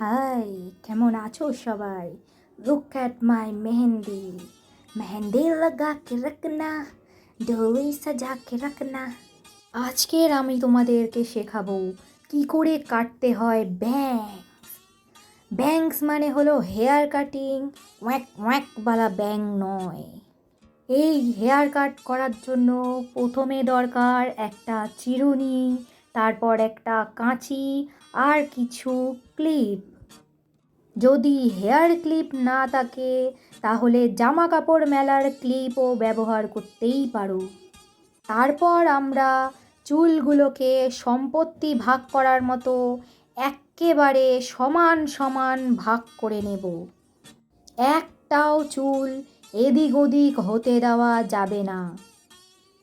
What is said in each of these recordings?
High, কেমন আছো সবাই? Look at my mehndi. Mehndi লাগা কে রকনা ডোলি সাজা কে রকনা আজকের আমি তোমাদেরকে শেখাবো কি করে কাটতে হয় ব্যাংস ব্যাংস মানে হলো হেয়ার কাটিং ওয়াক ওয়াকওয়ালা ব্যাং নয়। এই হেয়ার কাট করার জন্য প্রথমে দরকার একটা চিরুনি, তারপর একটা কাঁচি আর কিছু ক্লিপ যদি হেয়ার ক্লিপ না থাকে, তাহলে জামা কাপড় মেলার ক্লিপও ব্যবহার করতেই পারো। তারপর আমরা চুলগুলোকে সম্পত্তি ভাগ করার মতো এক্কেবারে সমান সমান ভাগ করে নেব। একটাও চুল এদিক ওদিক হতে দেওয়া যাবে না।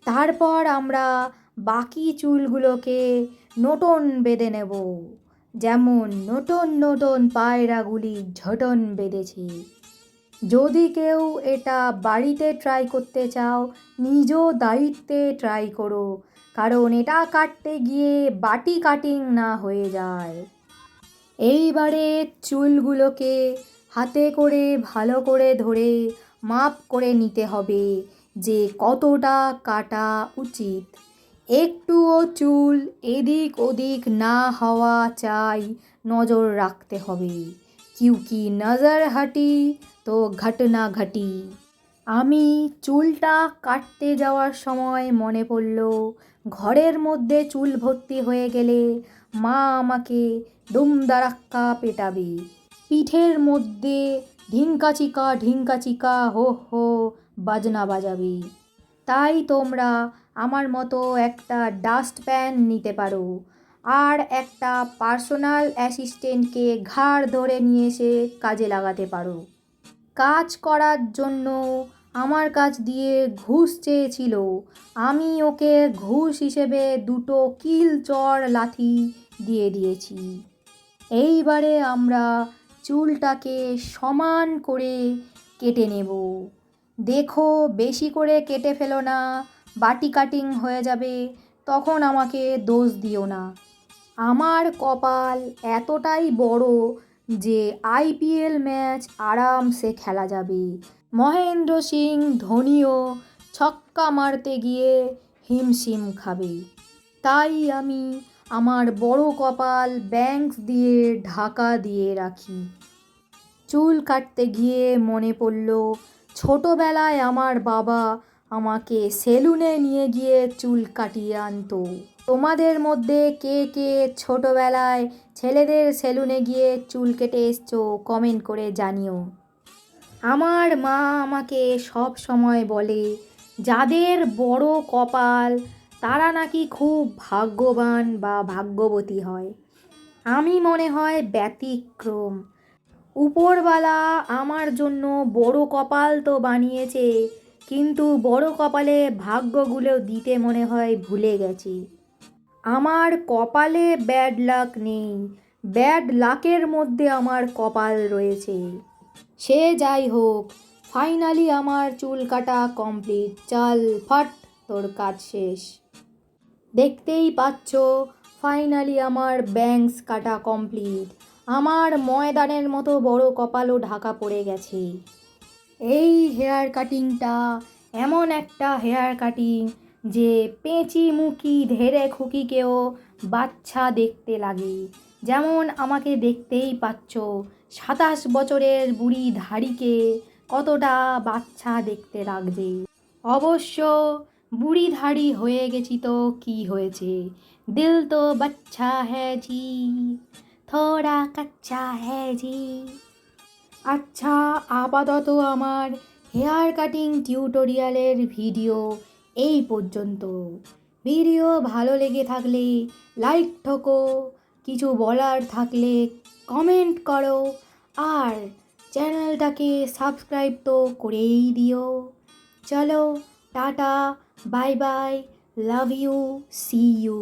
তারপর আমরা বাকি চুলগুলোকে নোটন বেঁধে নেব। যেমন নতুন নতুন পায়রাগুলি ঝটন বেঁধেছি। যদি কেউ এটা বাড়িতে ট্রাই করতে চাও নিজ দায়িত্বে ট্রাই করো, কারণ এটা কাটতে গিয়ে বাটি কাটিং না হয়ে যায়। এইবারে চুলগুলোকে হাতে করে ভালো করে ধরে মাপ করে নিতে হবে যে কতটা কাটা উচিত। একটুও চুল এদিক ওদিক না হওয়া চাই নজর রাখতে হবে। কিউকি নজর হাঁটি, তো ঘটনা ঘটি। আমি চুলটা কাটতে যাওয়ার সময় মনে পড়ল, ঘরের মধ্যে চুল ভর্তি হয়ে গেলে মা আমাকে দুমদারাক্কা পেটাবে। পিঠের মধ্যে ঢিঙ্কা চিকা ঢিঙ্কা চিকা, হো হো বাজনা বাজাবে। তাই তোমরা আমার মতো একটা ডাস্টপ্যান নিতে পারো। আর একটা পার্সোনাল অ্যাসিস্ট্যান্টকে ঘাড় ধরে নিয়ে এসে কাজে লাগাতে পারো। কাজ করার জন্য আমার কাছ দিয়ে ঘুষ চেয়েছিল। আমি ওকে ঘুষ হিসেবে দুটো কিল চর লাথি দিয়ে দিয়েছি। এইবারে আমরা চুলটাকে সমান করে কেটে নেব। দেখো, বেশি করে কেটে ফেলো না। বাটি কাটিং হয়ে যাবে, তখন আমাকে দোষ দিও না। আমার কপাল এতটাই বড় যে আইপিএল ম্যাচ আরামসে খেলা যাবে। মহেন্দ্র সিং ধোনিও ছক্কা মারতে গিয়ে হিমশিম খাবে। তাই আমি আমার বড় কপাল ব্যাংকস দিয়ে ঢাকা দিয়ে রাখি। চুল কাটতে গিয়ে মনে পড়ল, ছোটোবেলায় আমার বাবা আমাকে সেলুনে নিয়ে গিয়ে চুল কাটিয়ে আনতো। তোমাদের মধ্যে কে কে ছোটোবেলায় ছেলেদের সেলুনে গিয়ে চুল কেটে এসছো কমেন্ট করে জানিও। আমার মা আমাকে সব সময় বলে, যাদের বড় কপাল, তারা নাকি খুব ভাগ্যবান বা ভাগ্যবতী হয়। আমি মনে হয় ব্যতিক্রম। উপরওয়ালা আমার জন্য বড় কপাল তো বানিয়েছে কিন্তু বড় কপালে ভাগ্যগুলো দিতে মনে হয় ভুলে গেছি। আমার কপালে ব্যাড লাক নেই। ব্যাড লাকের মধ্যে আমার কপাল রয়েছে। সে যাই হোক ফাইনালি আমার চুল কাটা কমপ্লিট চাল, ফাট, তোর কাজ শেষ। দেখতেই পাচ্ছ ফাইনালি আমার ব্যাংস কাটা কমপ্লিট আমার ময়দানের মতো বড় কপালও ঢাকা পড়ে গেছে। এই হেয়ার কাটিংটা এমন একটা হেয়ার কাটিং যে পেঁচি মুখি ধেরে খুকিকেও বাচ্চা দেখতে লাগে। যেমন আমাকে দেখতেই পাচ্ছ সাতাশ বছরের বুড়ি ধাড়িকে কতটা বাচ্চা দেখতে লাগছে। অবশ্য বুড়ি ধাড়ি হয়ে গেছি তো কি হয়েছে? দিল তো বাচ্চা হ্যাঁ জি, থোড়া কাচ্চা হ্যাঁ জি। আচ্ছা আপাতত আমার হেয়ার কাটিং টিউটোরিয়ালের ভিডিও এই পর্যন্ত। ভিডিও ভালো লেগে থাকলে লাইক ঠোকো, কিছু বলার থাকলে কমেন্ট করো, আর চ্যানেলটাকে সাবস্ক্রাইব তো করেই দিও। চলো, tata, bye bye, love you, see you.